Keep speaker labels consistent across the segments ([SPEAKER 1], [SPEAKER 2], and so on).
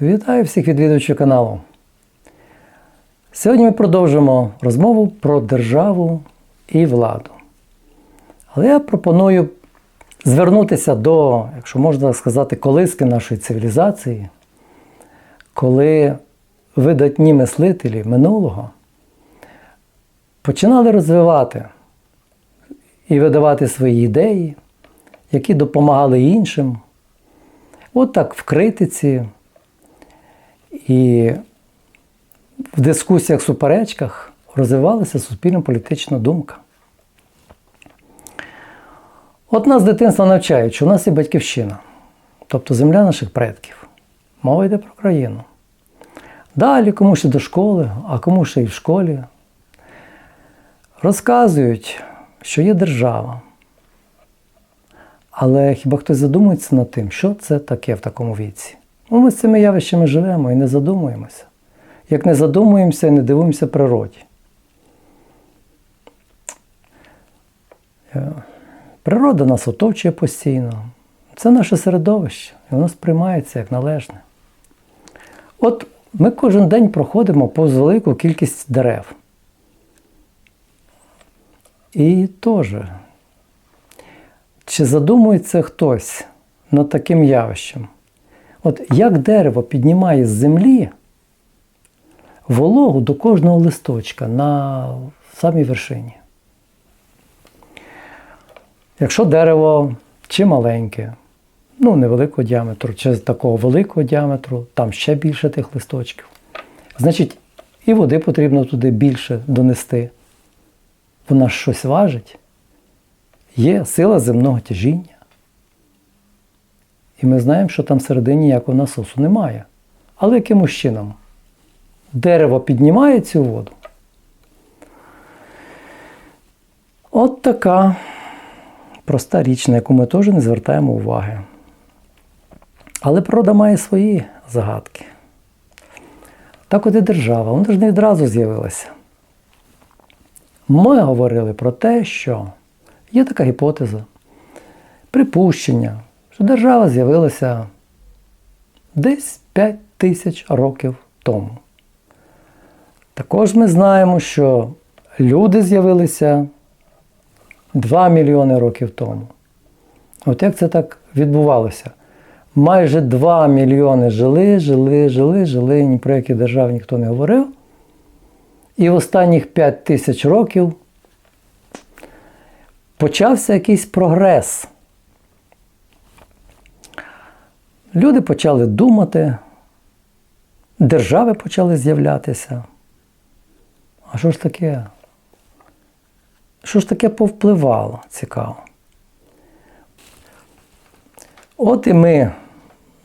[SPEAKER 1] Вітаю всіх відвідувачів каналу. Сьогодні ми продовжимо розмову про державу і владу. Але я пропоную звернутися до, якщо можна сказати, колиски нашої цивілізації, коли видатні мислителі минулого починали розвивати і видавати свої ідеї, які допомагали іншим. От так в критиці і в дискусіях, суперечках розвивалася суспільно-політична думка. От нас з дитинства навчають, що у нас є батьківщина, тобто земля наших предків. Мова йде про країну. Далі комусь і до школи, а комусь і в школі. Розказують, що є держава. Але хіба хтось задумується над тим, що це таке в такому віці? Ну, ми з цими явищами живемо і не задумуємося. Як не задумуємося і не дивуємося природі. Е, Природа нас оточує постійно. Це наше середовище, і воно сприймається як належне. От ми кожен день проходимо повз велику кількість дерев. І теж, чи задумується хтось над таким явищем? От як дерево піднімає з землі вологу до кожного листочка на самій вершині? Якщо дерево чи маленьке, ну невеликого діаметру, чи такого великого діаметру, там ще більше тих листочків, значить і води потрібно туди більше донести. Вона щось важить. Є сила земного тяжіння. І ми знаємо, що там всередині ніякого насосу немає. Але якимось чином дерево піднімає цю воду. От така проста річ, на яку ми теж не звертаємо уваги. Але природа має свої загадки. Так от і держава, вона ж не відразу з'явилася. Ми говорили про те, що є така гіпотеза, припущення, що держава з'явилася десь 5 тисяч років тому. Також ми знаємо, що люди з'явилися 2 мільйони років тому. От як це так відбувалося? Майже 2 мільйони жили, жили, жили, жили, ні про які держави ніхто не говорив. І в останніх 5 тисяч років почався якийсь прогрес. Люди почали думати, держави почали з'являтися. А що ж таке? Що ж таке повпливало? Цікаво. От і ми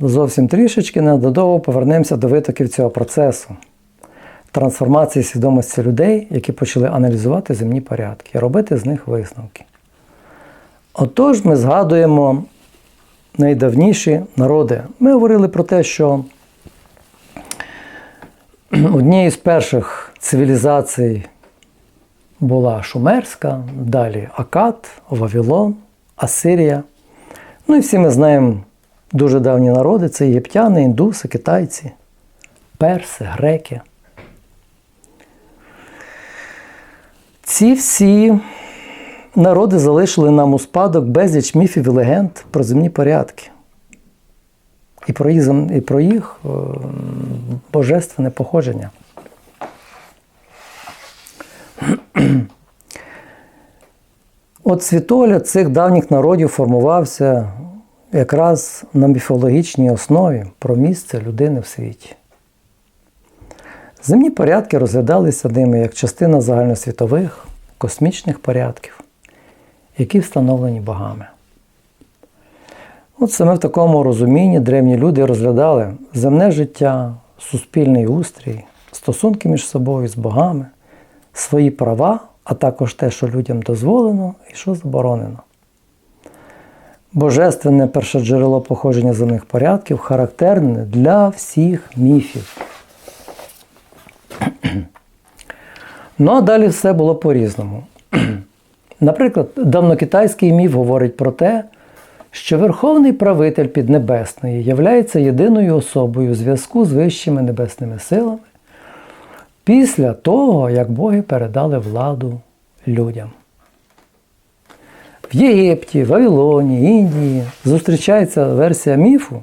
[SPEAKER 1] зовсім трішечки недодовго повернемося до витоків цього процесу трансформації свідомості людей, які почали аналізувати земні порядки робити з них висновки. Отож, ми згадуємо найдавніші народи. Ми говорили про те, що однією з перших цивілізацій була Шумерська, далі Акад, Вавилон, Асирія. Ну і всі ми знаємо дуже давні народи це єгиптяни, індуси, китайці, перси, греки. Ці всі народи залишили нам у спадок безліч міфів і легенд про земні порядки. І про їх, і про їх е, божественне походження. От світогляд цих давніх народів формувався якраз на міфологічній основі про місце людини в світі. Земні порядки розглядалися ними як частина загальносвітових космічних порядків, які встановлені богами. От саме в такому розумінні древні люди розглядали земне життя, суспільний устрій, стосунки між собою з богами, свої права, а також те, що людям дозволено і що заборонено. Божественне першоджерело походження земних порядків характерне для всіх міфів. Ну, а далі все було по-різному. Наприклад, давнокитайський міф говорить про те, що Верховний правитель Піднебесної являється єдиною особою у зв'язку з вищими небесними силами після того, як боги передали владу людям. В Єгипті, Вавилоні, Індії зустрічається версія міфу,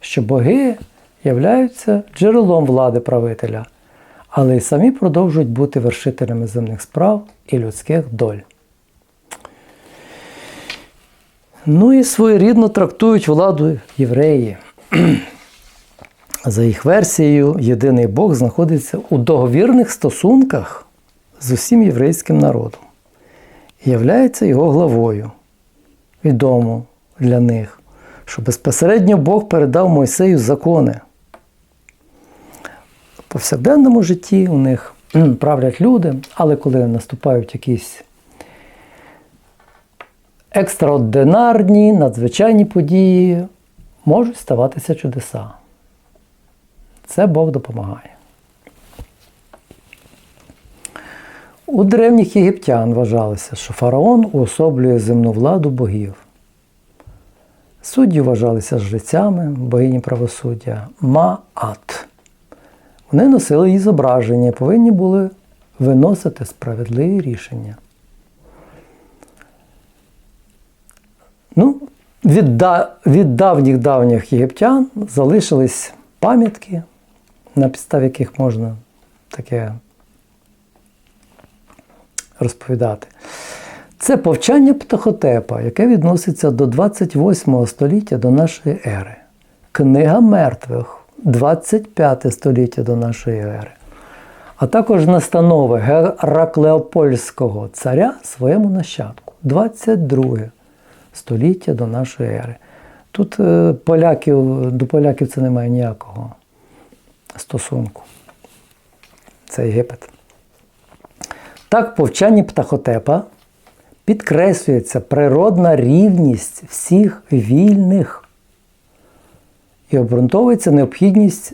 [SPEAKER 1] що боги являються джерелом влади правителя, але й самі продовжують бути вершителями земних справ і людських доль. Ну і своєрідно трактують владу євреї. За їх версією, єдиний Бог знаходиться у договірних стосунках з усім єврейським народом і являється його главою. Відомо для них, що безпосередньо Бог передав Мойсею закони. В повсякденному житті у них правлять люди, але коли наступають якісь екстраординарні, надзвичайні події, можуть ставатися чудеса. Це Бог допомагає. У древніх єгиптян вважалося, що фараон уособлює земну владу богів. Судді вважалися жрецями, богині правосуддя Маат. Вони носили її зображення і повинні були виносити справедливі рішення. Ну, від, від давніх давніх єгиптян залишились пам'ятки, на підставі яких можна таке розповідати. Це повчання Птахотепа, яке відноситься до 28 століття до нашої ери. Книга мертвих 25 століття до нашої ери. А також настанови Гераклеопольського царя своєму нащадку 22 століття до нашої ери. Тут е, поляків, до поляків це не має ніякого стосунку. Це Єгипет. Так, в повчанні Птахотепа підкреслюється природна рівність всіх вільних і обґрунтовується необхідність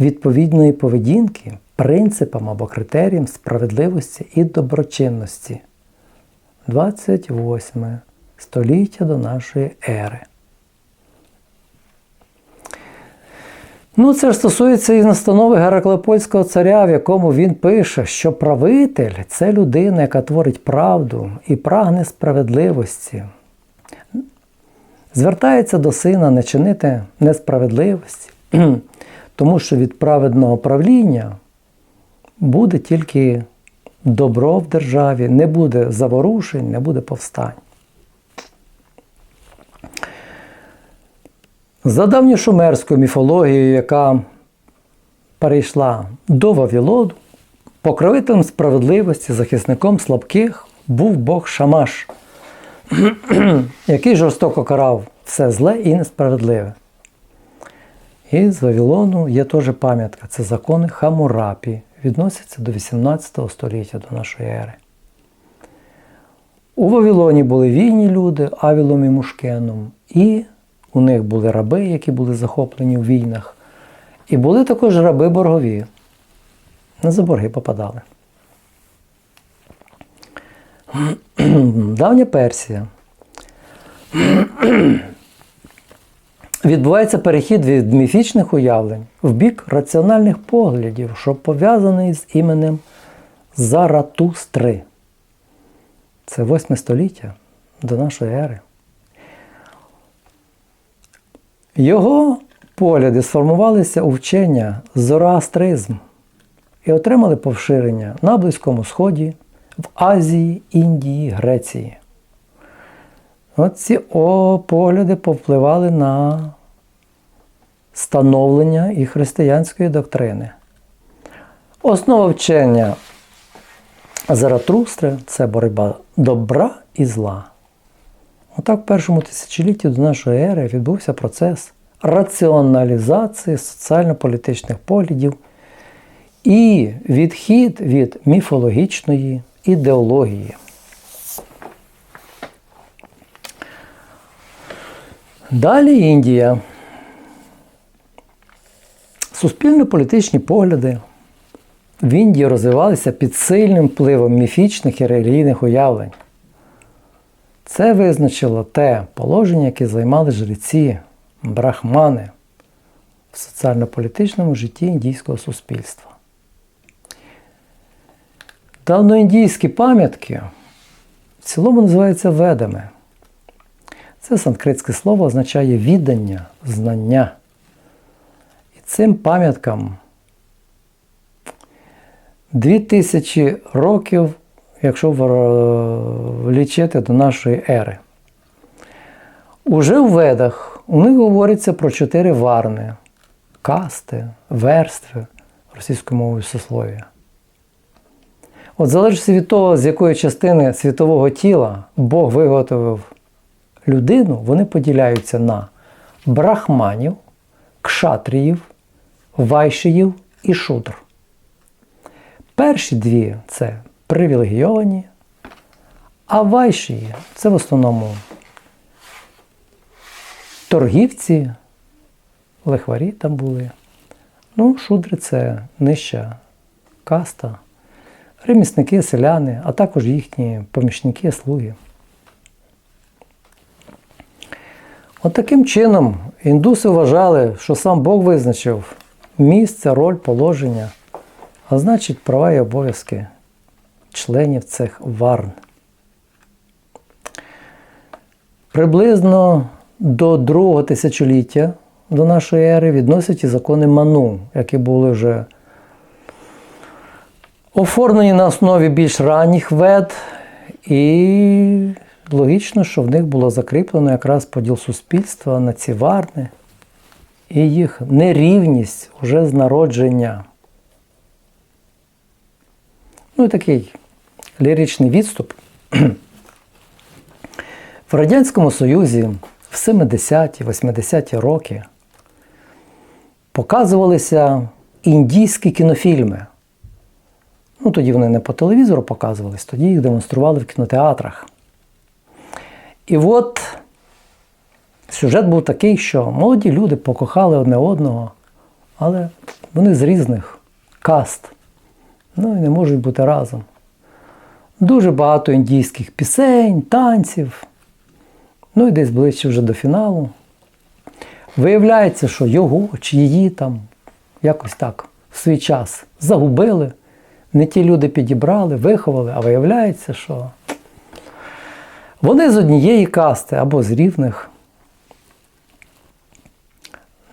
[SPEAKER 1] відповідної поведінки принципам або критеріям справедливості і доброчинності. 28 століття до нашої ери. Ну, це ж стосується і настанови Гераклепольського царя, в якому він пише, що правитель це людина, яка творить правду і прагне справедливості. Звертається до сина не чинити несправедливості, тому що від праведного правління буде тільки добро в державі, не буде заворушень, не буде повстань. За давньошумерською міфологією, яка перейшла до Вавилону, покровителем справедливості, захисником слабких був Бог Шамаш, який жорстоко карав все зле і несправедливе. І з Вавилону є теж пам'ятка. Це закони Хамурапі, відносяться до 18 століття до нашої ери. У Вавилоні були вільні люди Авілом і Мушкеном, і у них були раби, які були захоплені в війнах. І були також раби боргові. Не за борги попадали. Давня Персія. Відбувається перехід від міфічних уявлень в бік раціональних поглядів, що пов'язаний з іменем Заратустри. Це 8 століття до нашої ери. Його погляди сформувалися у вчення зороастризм і отримали поширення на Близькому Сході, в Азії, Індії, Греції. От ці о, погляди повпливали на становлення і християнської доктрини. Основа вчення Заратрустри це боротьба добра і зла. Отак, в першому тисячолітті до нашої ери відбувся процес раціоналізації соціально-політичних поглядів і відхід від міфологічної ідеології. Далі Індія. Суспільно-політичні погляди в Індії розвивалися під сильним впливом міфічних і релігійних уявлень. Це визначило те положення, яке займали жреці, брахмани в соціально-політичному житті індійського суспільства. Давноіндійські пам'ятки в цілому називаються ведами. Це санскритське слово означає віддання, знання. Цим пам'яткам 2000 років, якщо вр- лічити до нашої ери. Уже в ведах у них говориться про чотири варни, касти, верстви, російською мовою сослов'я. От залежить від того, з якої частини світового тіла Бог виготовив людину, вони поділяються на брахманів, кшатріїв, вайшіїв і шудр. Перші дві це привілегійовані, а вайшії це в основному торгівці, лихварі там були. Ну, шудри це нижча каста, ремісники, селяни, а також їхні помічники, слуги. От таким чином індуси вважали, що сам Бог визначив місце, роль, положення, а значить права і обов'язки членів цих варн. Приблизно до другого тисячоліття до нашої ери відносять і закони Ману, які були вже оформлені на основі більш ранніх вед, і логічно, що в них було закріплено якраз поділ суспільства на ці варни і їх нерівність уже з народження. Ну і такий ліричний відступ. В Радянському Союзі в 70-ті, 80-ті роки показувалися індійські кінофільми. Ну, тоді вони не по телевізору показувались, тоді їх демонстрували в кінотеатрах. І от сюжет був такий, що молоді люди покохали одне одного, але вони з різних каст. Ну і не можуть бути разом. Дуже багато індійських пісень, танців. Ну і десь ближче вже до фіналу. Виявляється, що його чи її там якось так в свій час загубили. Не ті люди підібрали, виховали, а виявляється, що вони з однієї касти або з рівних.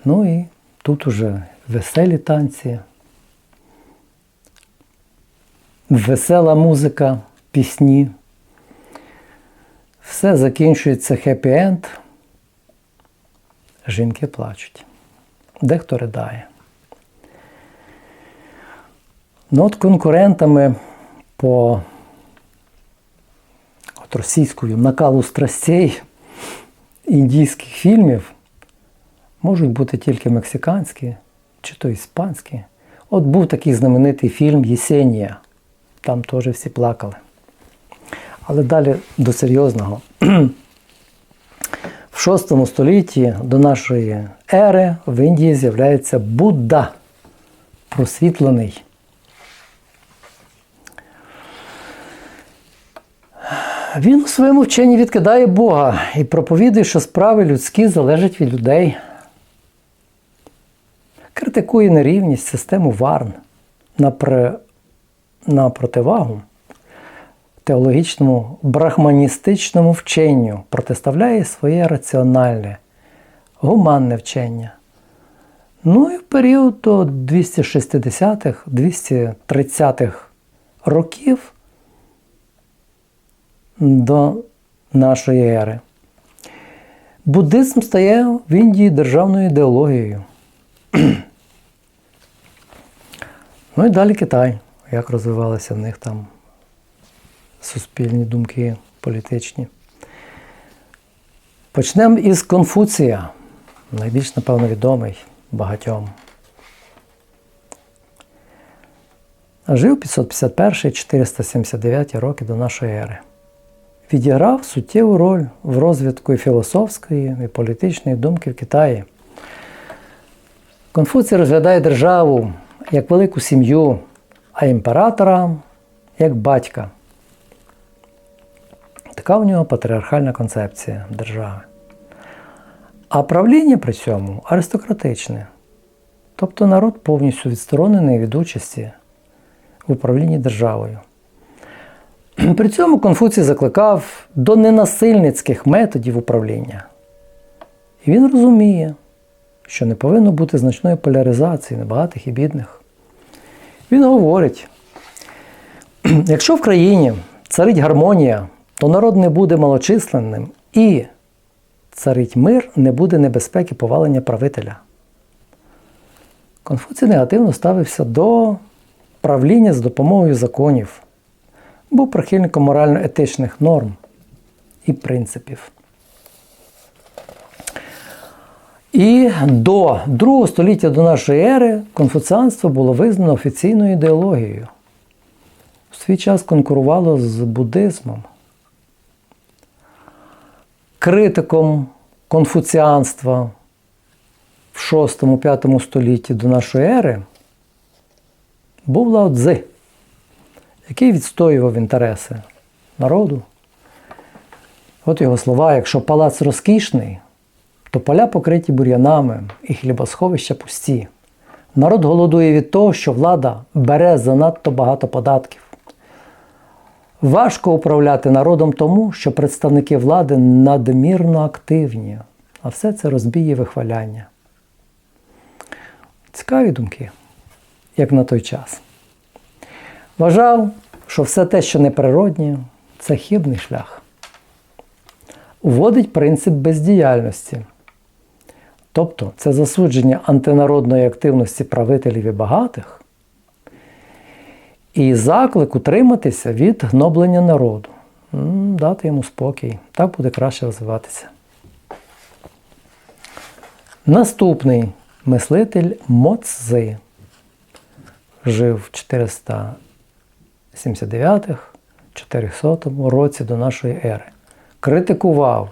[SPEAKER 1] Ну і тут уже веселі танці, весела музика, пісні. Все закінчується хеппі-енд. Жінки плачуть. Дехто ридає. Ну от конкурентами по от російською накалу страстей індійських фільмів можуть бути тільки мексиканські чи то іспанські. От був такий знаменитий фільм Єсенія. Там теж всі плакали. Але далі до серйозного. В VI столітті до нашої ери в Індії з'являється Будда просвітлений. Він у своєму вченні відкидає Бога і проповідує, що справи людські залежать від людей. Критикує нерівність систему варн на, при... на противагу теологічному брахманістичному вченню протиставляє своє раціональне, гуманне вчення. Ну і в період до 260-х, 230-х років до нашої ери. Буддизм стає в Індії державною ідеологією. Ну і далі Китай, як розвивалися в них там суспільні думки політичні. Почнемо із Конфуція, найбільш, напевно, відомий багатьом. Жив 551-479 роки до нашої ери. Відіграв суттєву роль в розвитку і філософської, і політичної думки в Китаї. Конфуцій розглядає державу як велику сім'ю, а імператора як батька. така у нього патріархальна концепція держави. А правління при цьому аристократичне. Тобто народ повністю відсторонений від участі в управлінні державою. При цьому Конфуцій закликав до ненасильницьких методів управління. І він розуміє, що не повинно бути значної поляризації небагатих і бідних. Він говорить: якщо в країні царить гармонія, то народ не буде малочисленним і царить мир, не буде небезпеки повалення правителя. Конфуцій негативно ставився до правління з допомогою законів, був прихильником морально-етичних норм і принципів. І до другого століття до нашої ери конфуціанство було визнано офіційною ідеологією. В свій час конкурувало з буддизмом. Критиком конфуціанства в 6-5 столітті до нашої ери був Лао Цзи, який відстоював інтереси народу. От його слова: якщо палац розкішний, то поля покриті бур'янами і хлібосховища пусті. Народ голодує від того, що влада бере занадто багато податків. Важко управляти народом тому, що представники влади надмірно активні, а все це розбіє вихваляння. Цікаві думки, як на той час. Вважав, що все те, що неприроднє, це хибний шлях. Уводить принцип бездіяльності. Тобто це засудження антинародної активності правителів і багатих і заклик утриматися від гноблення народу, дати йому спокій, так буде краще розвиватися. Наступний мислитель Моцзи жив в 479-400 році до нашої ери. Критикував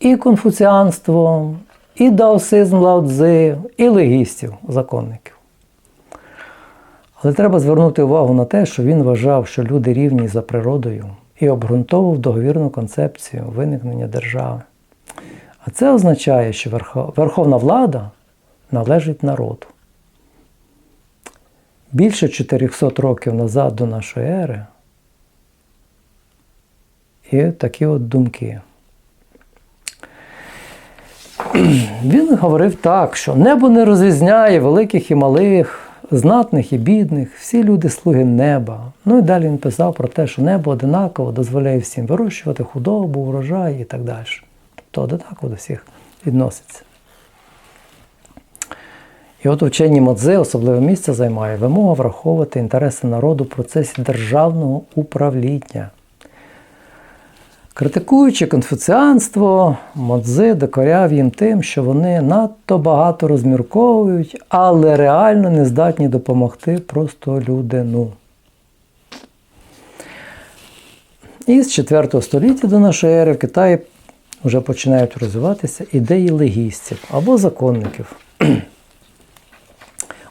[SPEAKER 1] і конфуціанство, і даосизм Цзи, і легістів, законників. Але треба звернути увагу на те, що він вважав, що люди рівні за природою і обґрунтовував договірну концепцію виникнення держави. А це означає, що верховна влада належить народу. Більше 400 років назад до нашої ери і такі от думки. Він говорив так, що небо не розрізняє великих і малих, знатних і бідних, всі люди слуги неба. Ну і далі він писав про те, що небо одинаково дозволяє всім вирощувати худобу, урожай і так далі. Тобто одинаково до всіх відноситься. І от у вченні Модзи особливе місце займає вимога враховувати інтереси народу в процесі державного управління. Критикуючи конфуціанство, Модзи докоряв їм тим, що вони надто багато розмірковують, але реально не здатні допомогти просто людину. І з 4 століття до нашої ери в Китаї вже починають розвиватися ідеї легістів або законників.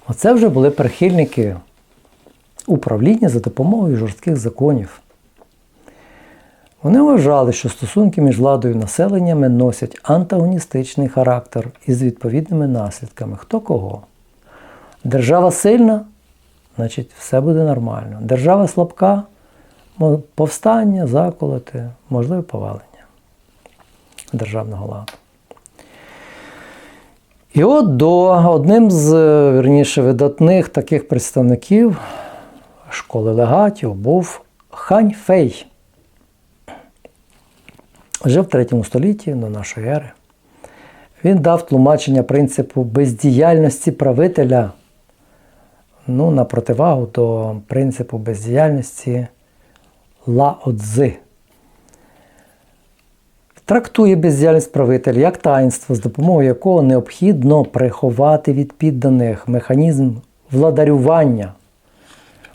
[SPEAKER 1] Оце вже були прихильники управління за допомогою жорстких законів. Вони вважали, що стосунки між владою і населеннями носять антагоністичний характер із відповідними наслідками. Хто кого? Держава сильна, значить все буде нормально. Держава слабка, повстання, заколоти, можливе повалення державного ладу. І от до одним з е, вірніше, видатних таких представників школи легатів був Хань Фей. Жив в 3 столітті до нашої ери. Він дав тлумачення принципу бездіяльності правителя ну, на противагу до принципу бездіяльності Лао Цзи. Трактує бездіяльність правителя як таїнство, з допомогою якого необхідно приховати від підданих механізм владарювання.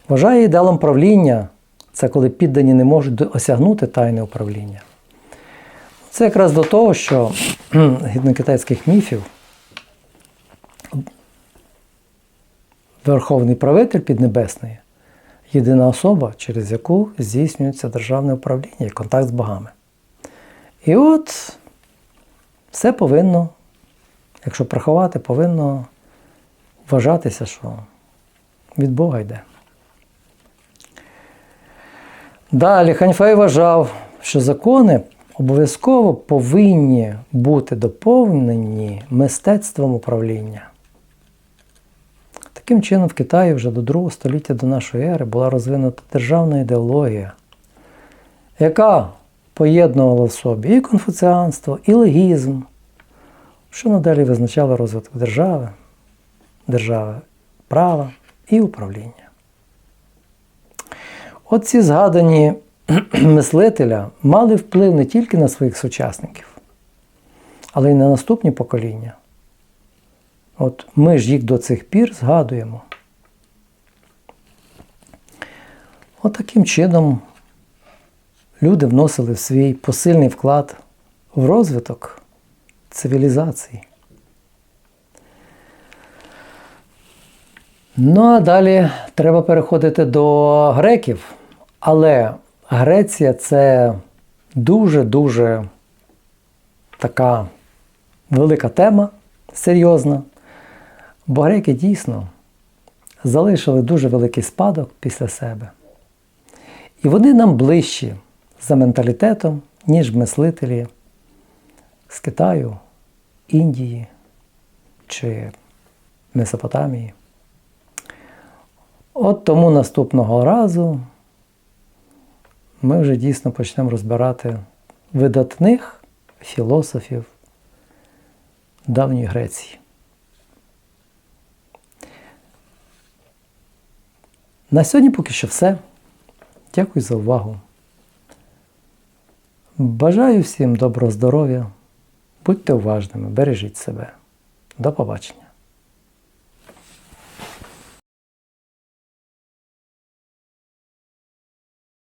[SPEAKER 1] Вважає ідеалом правління це коли піддані не можуть осягнути тайне управління. Це якраз до того, що кхм, згідно китайських міфів, верховний правитель піднебесний єдина особа, через яку здійснюється державне управління і контакт з богами. І от все повинно, якщо приховати, повинно вважатися, що від Бога йде. Далі Ханьфей вважав, що закони обов'язково повинні бути доповнені мистецтвом управління. Таким чином, в Китаї вже до другого століття до нашої ери була розвинута державна ідеологія, яка поєднувала в собі і конфуціанство, і легізм, що надалі визначало розвиток держави, держави права і управління. Оці згадані мислителя мали вплив не тільки на своїх сучасників, але й на наступні покоління. От ми ж їх до цих пір згадуємо. От таким чином люди вносили в свій посильний вклад в розвиток цивілізації. Ну а далі треба переходити до греків. Але Греція це дуже-дуже така велика тема, серйозна. Бо греки дійсно залишили дуже великий спадок після себе. І вони нам ближчі за менталітетом, ніж мислителі з Китаю, Індії чи Месопотамії. От тому наступного разу ми вже дійсно почнемо розбирати видатних філософів давньої Греції. На сьогодні поки що все. Дякую за увагу. Бажаю всім доброго здоров'я. Будьте уважними, бережіть себе. До побачення.